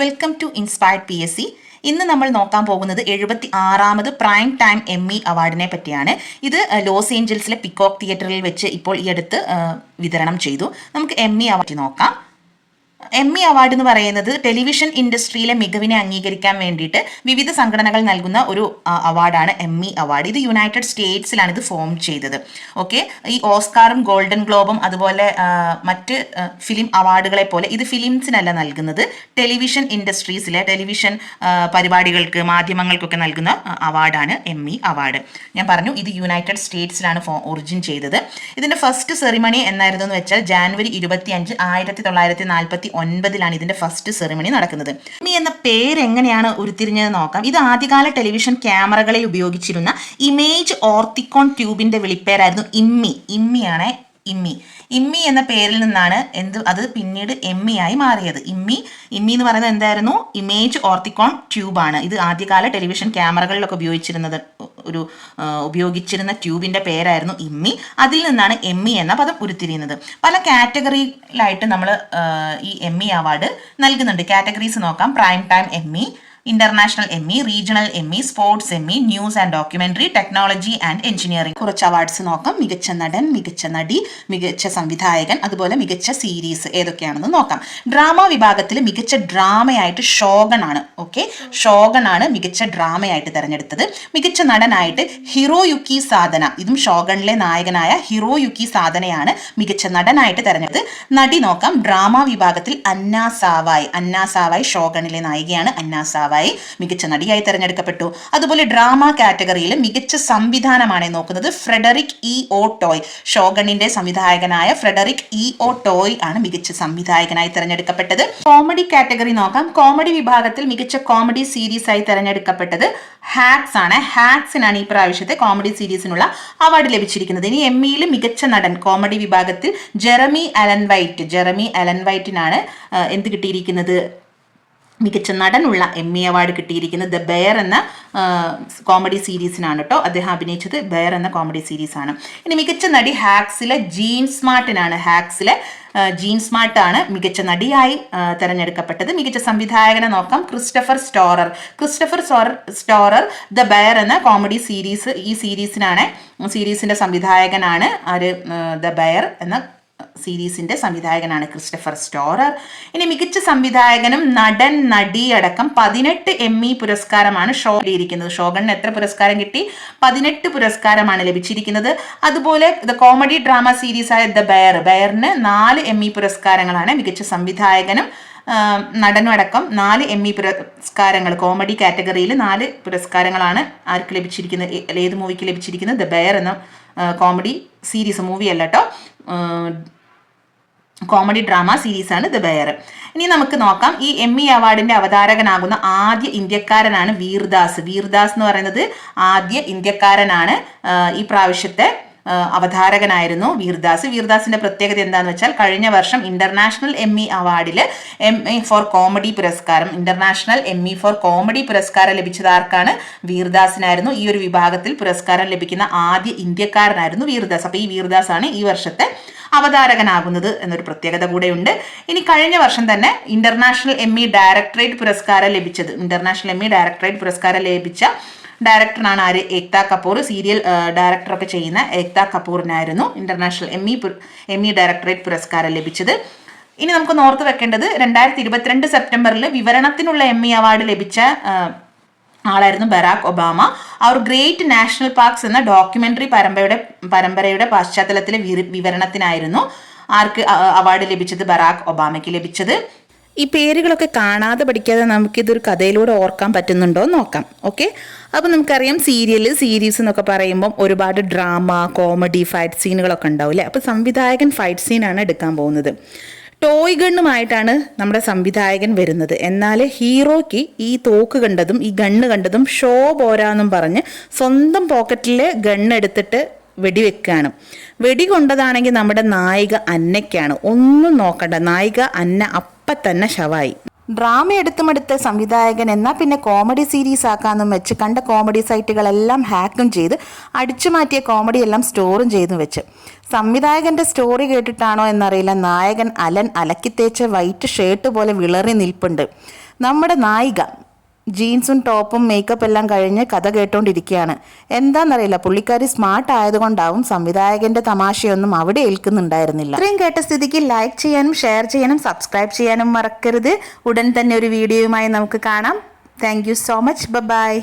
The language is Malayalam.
Welcome to inspired P S C ഇന്ന് നമ്മൾ നോക്കാൻ പോകുന്നത് എഴുപത്തി ആറാമത് പ്രൈം ടൈം എം ഇ അവാർഡിനെ പറ്റിയാണ്. ഇത് ലോസ് ഏഞ്ചൽസിലെ പിക്കോക്ക് തിയേറ്ററിൽ വെച്ച് ഇപ്പോൾ ഈ അടുത്ത് വിതരണം ചെയ്തു. നമുക്ക് എം ഇ അവാർഡ് നോക്കാം. എം ഇ അവാർഡ് എന്ന് പറയുന്നത് ടെലിവിഷൻ ഇൻഡസ്ട്രിയിലെ മികവിനെ അംഗീകരിക്കാൻ വേണ്ടിയിട്ട് വിവിധ സംഘടനകൾ നൽകുന്ന ഒരു അവാർഡാണ് എം ഇ അവാർഡ്. ഇത് യുണൈറ്റഡ് സ്റ്റേറ്റ്സിലാണ് ഇത് ഫോം ചെയ്തത്. ഓക്കെ? ഈ ഓസ്കാറും ഗോൾഡൻ ഗ്ലോബും അതുപോലെ മറ്റ് ഫിലിം അവാർഡുകളെ പോലെ ഇത് ഫിലിംസിനല്ല നൽകുന്നത്. ടെലിവിഷൻ ഇൻഡസ്ട്രീസിലെ ടെലിവിഷൻ പരിപാടികൾക്ക് മാധ്യമങ്ങൾക്കൊക്കെ നൽകുന്ന അവാർഡാണ് എം ഇ അവാർഡ്. ഞാൻ പറഞ്ഞു ഇത് യുണൈറ്റഡ് സ്റ്റേറ്റ്സിലാണ് ഒറിജിൻ ചെയ്തത്. ഇതിന്റെ ഫസ്റ്റ് സെറിമണി എന്നായിരുന്നു എന്ന് വെച്ചാൽ ജാനുവരി ഇരുപത്തി അഞ്ച് ആയിരത്തി തൊള്ളായിരത്തി നാൽപ്പത്തി ഒൻപതിലാണ് ഇതിന്റെ ഫസ്റ്റ് സെറിമണി നടക്കുന്നത്. ഇമി എന്ന പേര് എങ്ങനെയാണ് ഉരുത്തിരിഞ്ഞത് നോക്കാം. ഇത് ആദ്യകാല ടെലിവിഷൻ ക്യാമറകളിൽ ഉപയോഗിച്ചിരുന്ന ഇമേജ് ഓർത്തിക്കോൺ ട്യൂബിന്റെ വിളിപ്പേരായിരുന്നു ഇമ്മി. ഇമ്മിയാണ് ഇമ്മി. ഇമ്മി എന്ന പേരിൽ നിന്നാണ് എന്ത് അത് പിന്നീട് എമ്മി ആയി മാറിയത്. ഇമ്മി ഇമ്മി എന്ന് പറയുന്നത് എന്തായിരുന്നു? ഇമേജ് ഓർത്തിക്കോൺ ട്യൂബാണ് ഇത് ആദ്യകാല ടെലിവിഷൻ ക്യാമറകളിലൊക്കെ ഉപയോഗിച്ചിരുന്നത്. ഒരു ഉപയോഗിച്ചിരുന്ന ട്യൂബിന്റെ പേരായിരുന്നു ഇമ്മി. അതിൽ നിന്നാണ് എമ്മി എന്ന പദം ഉരുത്തിരിയുന്നത്. പല കാറ്റഗറിയിലായിട്ട് നമ്മൾ ഈ എമ്മി അവാർഡ് നൽകുന്നുണ്ട്. കാറ്റഗറീസ് നോക്കാം. Prime time Emmy international Emmy regional Emmy sports Emmy news and documentary technology and engineering കുറച്ച് അവാർഡ്സ് നോക്കാം. മികച്ച നടൻ മികച്ച നടി മികച്ച സംവിധായകൻ അതുപോലെ മികച്ച സീരീസ് ഏതൊക്കെയാണെന്ന് നോക്കാം. ഡ്രാമ വിഭാഗത്തിൽ മികച്ച ഡ്രാമയായിട്ട് ഷോഗൺ ആണ്. ഓക്കെ ആണ് മികച്ച ഡ്രാമയായിട്ട് തിരഞ്ഞെടുത്തത്. മികച്ച നടനായിട്ട് ഹിറോ യുക്കി സാധന ഇതും ഷോഗണിലെ നായകനായ ഹിറോ യുക്കി സാധനയാണ് മികച്ച നടനായിട്ട് തിരഞ്ഞെടുത്തത്. നടി നോക്കാം. ഡ്രാമ വിഭാഗത്തിൽ അന്ന സാവായ് അന്ന സാവായ് ഷോഗണിലെ നായികയാണ്. അന്ന സാവായ് മികച്ച നടിയായി തെരഞ്ഞെടുക്കപ്പെട്ടു. അതുപോലെ ഡ്രാമ കാറ്റഗറിയിൽ മികച്ച സംവിധാനമാണ് നോക്കുന്നത് ഫ്രെഡറിക് ഇ ഒ ടോയ്. ഷോഗണിന്റെ സംവിധായകനായ ഫ്രെഡറിക് ഇ ഒ ടോയ് ആണ് മികച്ച സംവിധായകനായി തെരഞ്ഞെടുക്കപ്പെട്ടത്. കോമഡി കാറ്റഗറി നോക്കാം. കോമഡി വിഭാഗത്തിൽ മികച്ച കോമഡി സീരീസ് ആയി തെരഞ്ഞെടുക്കപ്പെട്ടത് ഹാക്സ് ആണ്. ഹാക്സിനാണ് ഈ പ്രാവശ്യത്തെ കോമഡി സീരീസിനുള്ള അവാർഡ് ലഭിച്ചിരിക്കുന്നത്. ഇനി എം ഇയിൽ മികച്ച നടൻ കോമഡി വിഭാഗത്തിൽ Jeremy Allen White. Jeremy Allen വൈറ്റിനാണ് എന്ത് കിട്ടിയിരിക്കുന്നത്? മികച്ച നടനുള്ള എം ഇ അവാർഡ് കിട്ടിയിരിക്കുന്നത് ദ ബെയർ എന്ന കോമഡി സീരീസിനാണ് കേട്ടോ അദ്ദേഹം അഭിനയിച്ചത് ബെയർ എന്ന കോമഡി സീരീസാണ് ഇനി മികച്ച നടി ഹാക്സിലെ ജീൻ സ്മാർട്ടിനാണ്. ഹാക്സിലെ ജീൻ സ്മാർട്ടാണ് മികച്ച നടിയായി തെരഞ്ഞെടുക്കപ്പെട്ടത്. മികച്ച സംവിധായകനെ നോക്കാം. Christopher Storer. Christopher Storer the Bear എന്ന കോമഡി സീരീസ് ഈ സീരീസിനാണ് സീരീസിന്റെ സംവിധായകനാണ് ആര് ദ ബെയർ എന്ന സീരീസിന്റെ സംവിധായകനാണ് ക്രിസ്റ്റഫർ സ്റ്റോറർ. ഇനി മികച്ച സംവിധായകനും നടൻ നടി അടക്കം പതിനെട്ട് എം ഇ പുരസ്കാരമാണ് ഷോ നേടിയിരിക്കുന്നത്. ഷോഗണിന് എത്ര പുരസ്കാരം കിട്ടി? പതിനെട്ട് പുരസ്കാരമാണ് ലഭിച്ചിരിക്കുന്നത്. അതുപോലെ ദ കോമഡി ഡ്രാമ സീരീസായ ദ ബെയർ. ബെയറിന് നാല് എം ഇ പുരസ്കാരങ്ങളാണ് മികച്ച സംവിധായകനും ആ, നടനും അടക്കം നാല് എം ഇ പുരസ്കാരങ്ങൾ കോമഡി കാറ്റഗറിയിൽ നാല് പുരസ്കാരങ്ങളാണ് ആർക്ക് ലഭിച്ചിരിക്കുന്നത് ഏത് മൂവിക്ക് ലഭിച്ചിരിക്കുന്നത്? ദ ബെയർ എന്ന കോമഡി സീരീസ് മൂവി അല്ല കേട്ടോ കോമഡി ഡ്രാമ സീരീസാണ് ദ ബെയർ ഇനി നമുക്ക് നോക്കാം. ഈ എം ഇ അവാർഡിന്റെ അവതാരകനാകുന്ന ആദ്യ ഇന്ത്യക്കാരനാണ് വീർദാസ്. വീർദാസ് എന്ന് പറയുന്നത് ആദ്യ ഇന്ത്യക്കാരനാണ് ഈ പ്രാവശ്യത്തെ അവതാരകനായിരുന്നു വീർദാസ്. വീർദാസിന്റെ പ്രത്യേകത എന്താണെന്ന് വെച്ചാൽ കഴിഞ്ഞ വർഷം ഇന്റർനാഷണൽ എം ഇ അവാർഡിൽ എം ഇ ഫോർ കോമഡി പുരസ്കാരം international Emmy for comedy പുരസ്കാരം ലഭിച്ചത് ആർക്കാണ്? വീർദാസിനായിരുന്നു. ഈ ഒരു വിഭാഗത്തിൽ പുരസ്കാരം ലഭിക്കുന്ന ആദ്യ ഇന്ത്യക്കാരനായിരുന്നു വീർദാസ്. അപ്പൊ ഈ വീർദാസ് ആണ് ഈ വർഷത്തെ അവതാരകനാകുന്നത് എന്നൊരു പ്രത്യേകത കൂടെയുണ്ട്. ഇനി കഴിഞ്ഞ വർഷം തന്നെ ഇന്റർനാഷണൽ എം ഇ ഡയറക്ടറേറ്റ് പുരസ്കാരം ലഭിച്ചത് ഇന്റർനാഷണൽ എം ഇ ഡയറക്ടറേറ്റ് പുരസ്കാരം ലഭിച്ച ഡയറക്ടറാണ് ആര്? ഏക്ത കപൂർ. സീരിയൽ ഡയറക്ടറൊക്കെ ചെയ്യുന്ന ഏക്ത കപൂറിനായിരുന്നു international Emmy Emmy directorate പുരസ്കാരം ലഭിച്ചത്. ഇനി നമുക്ക് ഓർത്ത് വെക്കേണ്ടത് രണ്ടായിരത്തി ഇരുപത്തിരണ്ട് സെപ്റ്റംബറിൽ വിവരണത്തിനുള്ള എം ഇ അവാർഡ് ലഭിച്ച ആളായിരുന്നു ബറാക് ഒബാമ. അവർ ഗ്രേറ്റ് നാഷണൽ പാർക്സ് എന്ന ഡോക്യുമെന്ററി പരമ്പരയുടെ പരമ്പരയുടെ പശ്ചാത്തലത്തിലെ വിവരണത്തിനായിരുന്നു ആർക്ക് അവാർഡ് ലഭിച്ചത് ബറാക് ഒബാമയ്ക്ക് ലഭിച്ചത്. ഈ പേരുകളൊക്കെ കാണാതെ പഠിക്കാതെ നമുക്കിതൊരു കഥയിലൂടെ ഓർക്കാൻ പറ്റുന്നുണ്ടോ എന്ന് നോക്കാം. ഓക്കെ അപ്പോൾ നമുക്കറിയാം സീരിയൽ സീരീസ് എന്നൊക്കെ പറയുമ്പം ഒരുപാട് ഡ്രാമ കോമഡി ഫൈറ്റ് സീനുകളൊക്കെ ഉണ്ടാവും അല്ലേ? അപ്പോൾ സംവിധായകൻ ഫൈറ്റ് സീനാണ് എടുക്കാൻ പോകുന്നത്. ടോയ് ഗണ്ണുമായിട്ടാണ് നമ്മുടെ സംവിധായകൻ വരുന്നത്. എന്നാൽ ഹീറോയ്ക്ക് ഈ തോക്ക് കണ്ടതും ഈ ഗണ്ണ് കണ്ടതും ഷോ പോരാന്നും പറഞ്ഞ് സ്വന്തം പോക്കറ്റിലെ ഗണ്ണ് എടുത്തിട്ട് വെടിവെക്കുകയാണ് വെടി കൊണ്ടതാണെങ്കിൽ നമ്മുടെ നായിക അന്നയ്ക്കാണ്. ഒന്നും നോക്കണ്ട. നായിക അന്ന അപ്പം തന്നെ ശവായി. ഡ്രാമ എടുത്തുമെടുത്ത സംവിധായകൻ എന്നാൽ പിന്നെ കോമഡി സീരീസ് ആക്കാമെന്നും വെച്ച് കണ്ട കോമഡി സൈറ്റുകളെല്ലാം ഹാക്കും ചെയ്ത് അടിച്ചു മാറ്റിയ കോമഡി എല്ലാം സ്റ്റോറും ചെയ്തു വെച്ച്. സംവിധായകന്റെ സ്റ്റോറി കേട്ടിട്ടാണോ എന്നറിയില്ല. നായകൻ അലൻ അലക്കിത്തേച്ച വൈറ്റ് ഷർട്ട് പോലെ വിളറി നിൽപ്പുണ്ട്. നമ്മുടെ നായിക ജീൻസും ടോപ്പും മേക്കപ്പ് എല്ലാം കഴിഞ്ഞ് കഥ കേട്ടോണ്ടിരിക്കുകയാണ് എന്താണെന്നറിയില്ല പുള്ളിക്കാരി സ്മാർട്ട് ആയതുകൊണ്ടാവും സംവിധായകന്റെ തമാശയൊന്നും അവിടെ ഏൽക്കുന്നുണ്ടായിരുന്നില്ല. ഇത്രയും കേട്ട സ്ഥിതിക്ക് ലൈക്ക് ചെയ്യാനും ഷെയർ ചെയ്യാനും സബ്സ്ക്രൈബ് ചെയ്യാനും മറക്കരുത്. ഉടൻ തന്നെ ഒരു വീഡിയോയുമായി നമുക്ക് കാണാം. Thank so much bye